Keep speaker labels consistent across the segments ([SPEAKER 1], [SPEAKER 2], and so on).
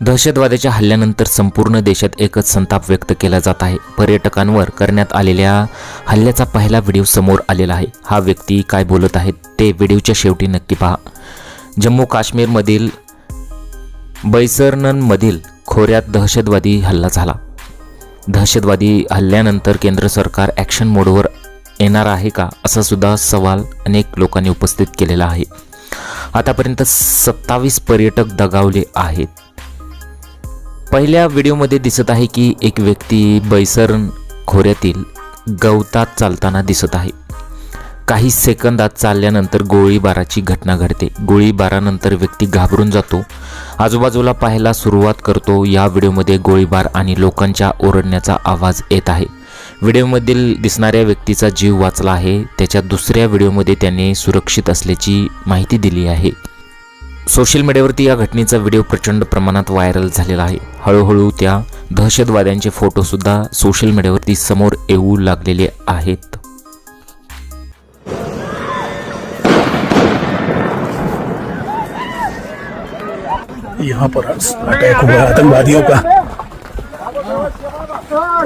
[SPEAKER 1] दहशतवाद्याच्या हल्ल्यानंतर संपूर्ण देशात एकच संताप व्यक्त केला जात आहे. पर्यटकांवर करण्यात आलेल्या हल्ल्याचा पहिला व्हिडिओ समोर आलेला आहे. हा व्यक्ती काय बोलत आहे ते व्हिडिओच्या शेवटी नक्की पहा. जम्मू काश्मीरमधील बैसरनमधील खोऱ्यात दहशतवादी हल्ला झाला. दहशतवादी हल्ल्यानंतर केंद्र सरकार ॲक्शन मोडवर येणार आहे का असा सुद्धा सवाल अनेक लोकांनी उपस्थित केलेला आहे. आतापर्यंत सत्तावीस पर्यटक दगावले आहेत. पहिल्या व्हिडिओमध्ये दिसत आहे की एक व्यक्ती बैसरण खोऱ्यातील गवतात चालताना दिसत आहे. काही सेकंदात चालल्यानंतर गोळीबाराची घटना घडते. गोळीबारानंतर व्यक्ती घाबरून जातो. आजूबाजूला पाहायला सुरुवात करतो. या व्हिडिओमध्ये गोळीबार आणि लोकांच्या ओरडण्याचा आवाज येत आहे. व्हिडिओमधील दिसणाऱ्या व्यक्तीचा जीव वाचला आहे. त्याच्या दुसऱ्या व्हिडिओमध्ये त्याने सुरक्षित असल्याची माहिती दिली आहे. सोशल मीडियावरती या घटनेचा व्हिडिओ प्रचंड प्रमाणात व्हायरल झालेला आहे. हळूहळू त्या दहशतवाद्यांचे फोटोसुद्धा सोशल मीडियावरती समोर येऊ लागलेले आहेत.
[SPEAKER 2] यहाँ पर अटैक हुआ आतंकवादियों का।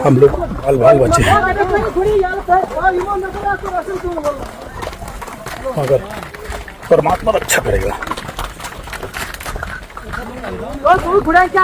[SPEAKER 2] हम लोग बाल बाल बचे हैं। मगर परमात्मा रक्षा करेगा। 我要从过来下